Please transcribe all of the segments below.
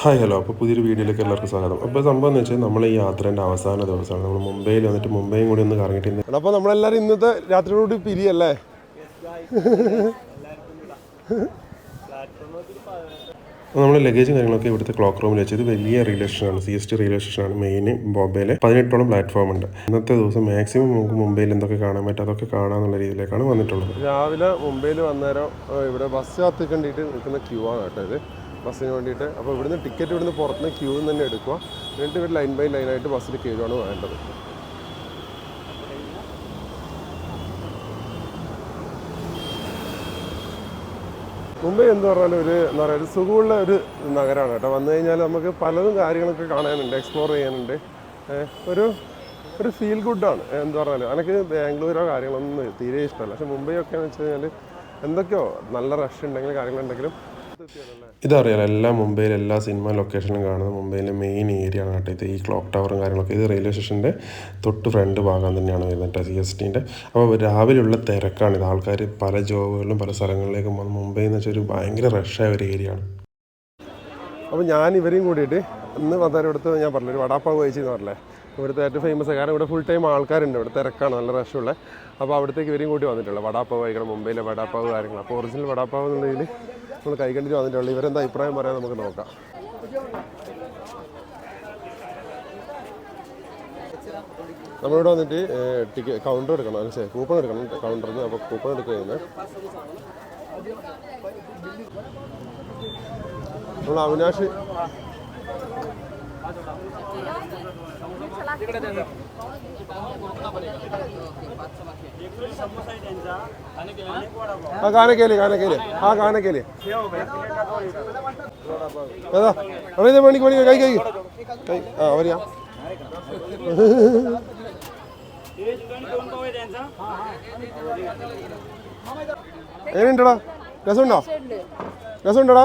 Hi hello. അപ്പോൾ പുതിയൊരു വീഡിയോയിലേക്ക് എല്ലാവർക്കും സ്വാഗതം. അപ്പോൾ സംഭവം എന്ന് വെച്ചാൽ നമ്മൾ ഈ യാത്രേന്റെ അവസാന ദിവസമാണ്. നമ്മൾ മുംബൈയിൽ വന്നിട്ട് മുംബൈയും കൂടി ഒന്ന് കറങ്ങിയിട്ട് അപ്പോൾ നമ്മളെല്ലാവരും ഇന്നത്തെ രാത്രിയോട് പിരിയല്ലേ? നമ്മൾ ലഗേജും കാര്യങ്ങളൊക്കെ ഇവിടുത്തെ ക്ലോക്ക് റൂമിൽ വെച്ച് ഇത് വലിയ റെയിൽവേ സ്റ്റേഷനാണ് സി എസ് ടി റെയിൽവേ സ്റ്റേഷനാണ് മെയിൻ ബോംബെയിലെ. പതിനെട്ടോളം പ്ലാറ്റ്ഫോം ഉണ്ട്. ഇന്നത്തെ ദിവസം മാക്സിമം നമുക്ക് മുംബൈയിൽ എന്തൊക്കെ കാണാൻ പറ്റും അതൊക്കെ കാണാമെന്നുള്ള രീതിയിലേക്കാണ് വന്നിട്ടുള്ളത്. രാവിലെ മുംബൈയിൽ വന്നേരം ഇവിടെ ബസ് കാത്തിക്കേണ്ടിയിട്ട് നിൽക്കുന്ന ക്യൂ ആണ് കേട്ടോ ഇത്. ബസ്സിന് വേണ്ടിയിട്ട്. അപ്പോൾ ഇവിടുന്ന് ടിക്കറ്റ് ഇവിടുന്ന് പുറത്തുനിന്ന് ക്യൂ തന്നെ എടുക്കുക. എന്നിട്ട് ഇവർ ലൈൻ ബൈ ലൈനായിട്ട് ബസ്സിൽ കയറുകയാണ് വേണ്ടത്. മുംബൈ എന്ന് പറഞ്ഞാൽ ഒരു എന്താ പറയുക ഒരു സുഖമുള്ള ഒരു നഗരമാണ് കേട്ടോ. വന്നു കഴിഞ്ഞാൽ നമുക്ക് പലതും കാര്യങ്ങളൊക്കെ കാണാനുണ്ട് എക്സ്പ്ലോർ ചെയ്യാനുണ്ട്. ഒരു ഒരു ഫീൽ ഗുഡാണ് എന്താ പറഞ്ഞാൽ എനിക്ക് ബാംഗ്ലൂരോ കാര്യങ്ങളൊന്നും തീരെ ഇഷ്ടമല്ല. പക്ഷെ മുംബൈ ഒക്കെ എന്ന് വെച്ച് കഴിഞ്ഞാൽ എന്തൊക്കെയോ നല്ല റഷ് ഉണ്ടെങ്കിൽ കാര്യങ്ങളുണ്ടെങ്കിലും ഇതറിയാലോ എല്ലാ മുംബൈയിലെ എല്ലാ സിനിമ ലൊക്കേഷനും കാണുന്നത് മുംബൈയിലെ മെയിൻ ഏരിയ ആണ് കേട്ടോ ഇത് ഈ ക്ലോക്ക് ടവറും കാര്യങ്ങളൊക്കെ. ഇത് റെയിൽവേ സ്റ്റേഷന്റെ തൊട്ട് ഫ്രണ്ട് ഭാഗം തന്നെയാണ് വരുന്നത് സി എസ് ടീന്റെ അപ്പോൾ രാവിലെയുള്ള തിരക്കാണ് ഇത്. ആൾക്കാർ പല ജോബുകളിലും പല സ്ഥലങ്ങളിലേക്കും വന്ന് മുംബൈ എന്ന് വെച്ചാൽ ഒരു ഭയങ്കര റഷായ ഒരു ഏരിയ ആണ്. അപ്പോൾ ഞാൻ ഇവരെയും കൂടിയിട്ട് ഇന്ന് വന്നേരം എടുത്ത് ഞാൻ പറഞ്ഞു ഒരു വടാപ്പാവ് കഴിച്ചെന്ന് പറഞ്ഞില്ലേ? ഇവിടുത്തെ ഏറ്റവും ഫേമസ് കാരണം ഇവിടെ ഫുൾ ടൈം ആൾക്കാരുണ്ട്. ഇവിടെ തിരക്കാണ്. നല്ല റഷുള്ള അപ്പോൾ അവിടത്തേക്ക് ഇവരെയും കൂട്ടി വന്നിട്ടുള്ളത് വടാപ്പാവ് കഴിക്കണം മുംബൈയിലെ വടാപ്പാവ് കാര്യങ്ങൾ. അപ്പോൾ ഒറിജിനൽ വടാപ്പാവ് എന്നുള്ളതിൽ നമ്മൾ കൈകണ്ടിട്ട് വന്നിട്ടുള്ളൂ. ഇവരെന്താ അഭിപ്രായം പറയാൻ നമുക്ക് നോക്കാം. നമ്മളിവിടെ വന്നിട്ട് ടിക്കറ്റ് കൗണ്ടർ എടുക്കണം. അല്ലേ കൂപ്പൺ എടുക്കണം. കൗണ്ടറിൽ നിന്ന് അപ്പോൾ കൂപ്പൺ എടുക്കുന്നത് നമ്മൾ അവിനാഷ് ആ ഗാനം കേളി ഗാനം കേളി. ആ ഗാനം കേളി. ഏതാ? അവിടെ മണിക്ക് മണി കൈ കൈ. കൈ. ആ അവരെയാ എങ്ങനെയുണ്ടടാ രസമുണ്ടോ? രസമുണ്ടടാ?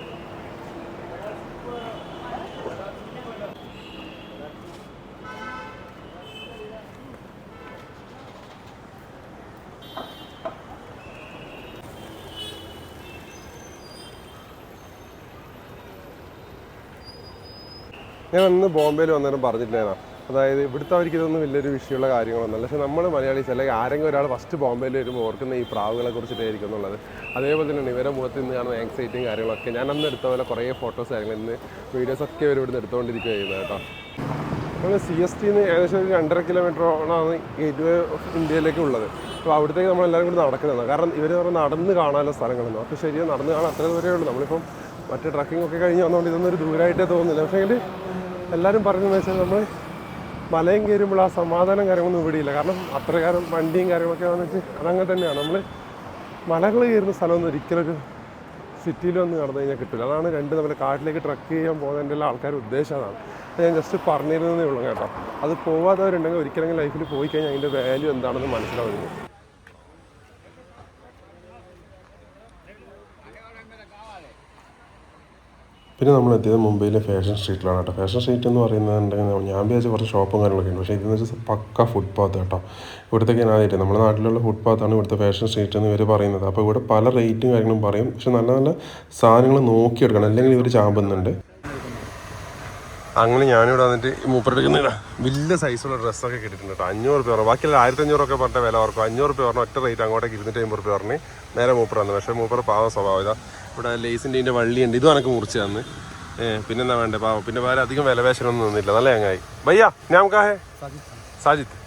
ഞാൻ അന്ന് ബോംബെയിൽ വന്നേരം പറഞ്ഞിട്ടുണ്ടായിരുന്നു അതായത് ഇവിടുത്തെ അവർക്ക് ഇതൊന്നും വലിയൊരു വിഷയമുള്ള കാര്യങ്ങളൊന്നുമല്ല. പക്ഷെ നമ്മൾ മലയാളീസ് അല്ലെങ്കിൽ ആരെങ്കിലും ഒരാൾ ഫസ്റ്റ് ബോംബെയിൽ വരുമ്പോൾ ഓർക്കുന്ന ഈ പ്രാവുകളെ കുറിച്ചിട്ടായിരിക്കും എന്നുള്ളത്. അതേപോലെ തന്നെ ഇവരെ മുഖത്ത് നിന്ന് കാണുന്ന ആങ്സൈറ്റിയും കാര്യങ്ങളൊക്കെ ഞാൻ അന്ന് എടുത്ത പോലെ കുറേ ഫോട്ടോസ് കാര്യങ്ങൾ ഇന്ന് വീഡിയോസ് ഒക്കെ ഇവർ ഇവിടുന്ന് എടുത്തുകൊണ്ടിരിക്കുക ചെയ്യുന്നത് കേട്ടോ. നമ്മൾ സി എസ് ടിന്ന് ഏകദേശം ഒരു രണ്ടര കിലോമീറ്ററോളാണ് ഗേറ്റ് വേ ഓഫ് ഇന്ത്യയിലേക്ക് ഉള്ളത്. അപ്പോൾ അവിടത്തേക്ക് നമ്മളെല്ലാവരും കൂടി നടക്കുന്നതാണ്. കാരണം ഇവർ പറഞ്ഞാൽ നടന്ന് കാണാനുള്ള സ്ഥലങ്ങളൊന്നും. അപ്പോൾ ശരിയാണ് നടന്ന് കാണാൻ അത്ര ദൂരമേ ഉള്ളൂ. നമ്മളിപ്പം മറ്റേ ട്രക്കിംഗ് ഒക്കെ കഴിഞ്ഞ് വന്നുകൊണ്ട് ഇതൊന്നും ഒരു ദൂരമായിട്ടേ തോന്നുന്നില്ല. പക്ഷേ എല്ലാവരും പറഞ്ഞതെന്ന് വെച്ചാൽ നമ്മൾ മലയും കയറുമ്പോൾ ആ സമാധാനം കാര്യങ്ങളൊന്നും ഇവിടെയില്ല കാരണം അത്ര കാലം വണ്ടിയും കാര്യങ്ങളൊക്കെ വന്നിട്ട് അതങ്ങനെ തന്നെയാണ്. നമ്മൾ മലകൾ കയറുന്ന സ്ഥലമൊന്നും ഒരിക്കലും ഒരു സിറ്റിയിൽ വന്ന് നടന്നു കഴിഞ്ഞാൽ കിട്ടില്ല അതാണ് രണ്ട് നമ്മൾ കാട്ടിലേക്ക് ട്രക്ക് ചെയ്യാൻ പോകുന്നതിന്റെ എല്ലാ ആൾക്കാർ ഉദ്ദേശം അതാണ്. അത് ഞാൻ ജസ്റ്റ് പറഞ്ഞിരുന്നതേ ഉള്ളൂ കേട്ടോ. അത് പോവാത്തവരുണ്ടെങ്കിൽ ഒരിക്കലെങ്കിലും ലൈഫിൽ പോയി കഴിഞ്ഞാൽ അതിന്റെ വാല്യൂ എന്താണെന്ന് മനസ്സിലാവുന്നു പിന്നെ നമ്മൾ എത്തിയത് മുംബൈയിലെ ഫാഷൻ സ്ട്രീറ്റിലാണ് കേട്ടോ. ഫാഷൻ സ്ട്രീറ്റ് എന്ന് പറയുന്നുണ്ടെങ്കിൽ ഞാൻ വിചാരിച്ച കുറച്ച് ഷോപ്പും കാര്യങ്ങളൊക്കെ ഉണ്ട് പക്ഷേ ഇതെന്ന് വെച്ചാൽ പക്ക ഫുട്പാത്ത് കേട്ടോ. ഇവിടുത്തേക്ക് ആദ്യമായിട്ട് നമ്മുടെ നാട്ടിലുള്ള ഫുട്പാത്താണ് ഇവിടുത്തെ ഫാഷൻ സ്ട്രീറ്റ് എന്ന് ഇവർ പറയുന്നത്. അപ്പോൾ ഇവിടെ പല റേറ്റും കാര്യങ്ങളും പറയും. പക്ഷെ നല്ല നല്ല സാധനങ്ങൾ നോക്കിയെടുക്കണം അല്ലെങ്കിൽ ഇവർ ചാമ്പുന്നുണ്ട്. അങ്ങനെ ഞാനിവിടെ വന്നിട്ട് മൂപ്പറെടുക്കുന്ന വലിയ സൈസുള്ള ഡ്രസ്സൊക്കെ കിട്ടിയിട്ടുണ്ട് കേട്ടോ. അഞ്ഞൂറ് രൂപ പറഞ്ഞു. ബാക്കിയുള്ള ആയിരത്തി അഞ്ഞൂറൊക്കെ പറഞ്ഞ വില ഓർക്കും അഞ്ഞൂറ് രൂപ പറഞ്ഞു ഒറ്റ റേറ്റ് അങ്ങോട്ടേക്ക് ഇരുന്നൂറ്റി അമ്പത് രൂപ പറഞ്ഞ് നേരെ മൂപ്പർ വന്നു. പക്ഷേ മൂപ്പർ പാവ സ്വഭാവം ഇതാ. ഇവിടെ ലേസിന്റെ ഇതിന്റെ വള്ളിയുണ്ട്. ഇതും എനിക്ക് മുറിച്ച് തന്ന്. പിന്നെ പിന്നെന്താ വേണ്ടേ? പാവം. പിന്നെ വേറെ അധികം വിലവേശനൊന്നും നിന്നില്ല നല്ല ചങ്ങായി. ഭയ്യ ഞാൻ കാഹേ സാജിത്ത്.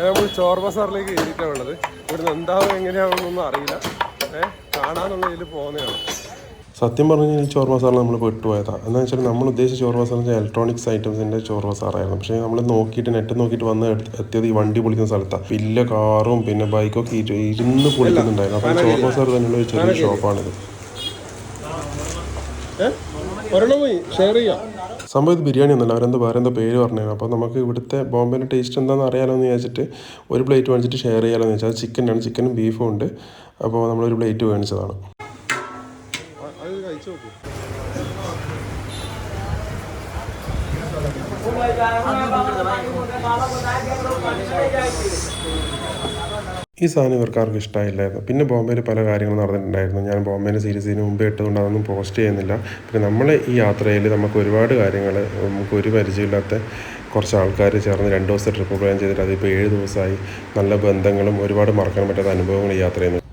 നമ്മൾ ചോർ ബസാറിലേക്ക് കയറിയിട്ടാണ് ഉള്ളത്. ഇവിടുന്ന് എന്താവും എങ്ങനെയാണെന്നൊന്നും അറിയില്ല. ഏഹ് കാണാനുള്ള ഇതിൽ പോകുന്നതാണ്. സത്യം പറഞ്ഞു കഴിഞ്ഞാൽ ഈ ചോർ മസാല നമ്മൾ പെട്ടുപോയതാണ് എന്താ വെച്ചാൽ നമ്മൾ ഉദ്ദേശിച്ച ചോർ മസാല വെച്ചാൽ ഇലക്ട്രോണിക്സ് ഐറ്റംസിന്റെ ചോർ മസാലയായിരുന്നു. പക്ഷേ നമ്മൾ നോക്കിയിട്ട് നെറ്റ് നോക്കിയിട്ട് വന്ന് എത്തിയത് ഈ വണ്ടി പൊളിക്കുന്ന സ്ഥലത്താണ് വലിയ കാറും പിന്നെ ബൈക്കൊക്കെ ഇരു- ഇരുന്ന് പൊളിക്കുന്നുണ്ടായിരുന്നു. അപ്പോൾ ചോർ മസാല തന്നെയുള്ള ഒരു ചെറിയ ഷോപ്പാണിത്. ഷെയർ ചെയ്യാം. സംഭവം ഇത് ബിരിയാണി ഒന്നുമല്ല. അവരെന്തോ വേറെ എന്തോ പേര് പറഞ്ഞു അപ്പോൾ നമുക്ക് ഇവിടുത്തെ ബോംബെന്റെ ടേസ്റ്റ് എന്താണെന്ന് അറിയാലോ എന്ന് വിചാരിച്ചിട്ട് ഒരു പ്ലേറ്റ് വാങ്ങിച്ചിട്ട് ഷെയർ ചെയ്യാമല്ലോ എന്ന് വെച്ചാൽ ചിക്കനാണ് ചിക്കനും ബീഫും ഉണ്ട്. അപ്പോൾ നമ്മളൊരു പ്ലേറ്റ് മേടിച്ചതാണ് കഴിച്ചു ഈ സാധനം ഇവർക്ക് ഇഷ്ടമായില്ലായിരുന്നു പിന്നെ ബോംബെയിൽ പല കാര്യങ്ങളും നടന്നിട്ടുണ്ടായിരുന്നു. ഞാൻ ബോംബെയിൽ സീരീസിന് മുമ്പേ ഇട്ടതുകൊണ്ട് അതൊന്നും പോസ്റ്റ് ചെയ്യുന്നില്ല. പിന്നെ നമ്മൾ ഈ യാത്രയിൽ നമുക്ക് ഒരുപാട് കാര്യങ്ങൾ നമുക്ക് ഒരു പരിചയമില്ലാത്ത കുറച്ച് ആൾക്കാർ ചേർന്ന് രണ്ട് ദിവസത്തെ ട്രിപ്പ് പ്ലാൻ ചെയ്തിട്ട് അതിപ്പോൾ ഏഴ് ദിവസമായി നല്ല ബന്ധങ്ങളും ഒരുപാട് മറക്കാൻ പറ്റാത്ത അനുഭവങ്ങൾ ഈ യാത്രയിൽ